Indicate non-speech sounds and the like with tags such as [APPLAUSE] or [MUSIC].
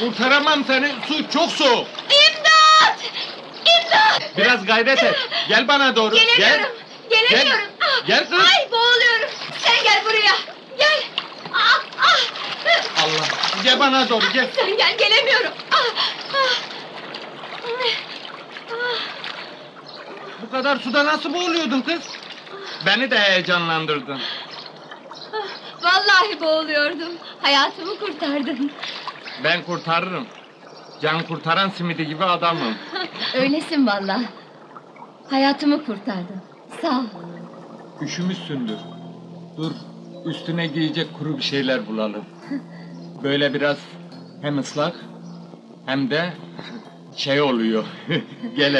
Kurtaramam seni. Su çok soğuk. İmdat! İmdat! Biraz gayret et. Gel bana doğru. Gelemiyorum. Gelemiyorum. Gel. Ah! Gel kız. Ay boğuluyorum. Sen gel buraya. Gel. Ah, ah. Gel. Allah. Gel bana doğru gel. Sen gel gelemiyorum. Ah, ah. Ah. Bu kadar suda nasıl boğuluyordun kız? Beni de heyecanlandırdın. Vallahi boğuluyordum. Hayatımı kurtardın. Ben kurtarırım. Can kurtaran simidi gibi adamım. [LAUGHS] Öylesin vallahi. Hayatımı kurtardın. Sağ ol. Üşümüşsündür. Dur, üstüne giyecek kuru bir şeyler bulalım. Böyle biraz hem ıslak hem de şey oluyor. [LAUGHS] Gel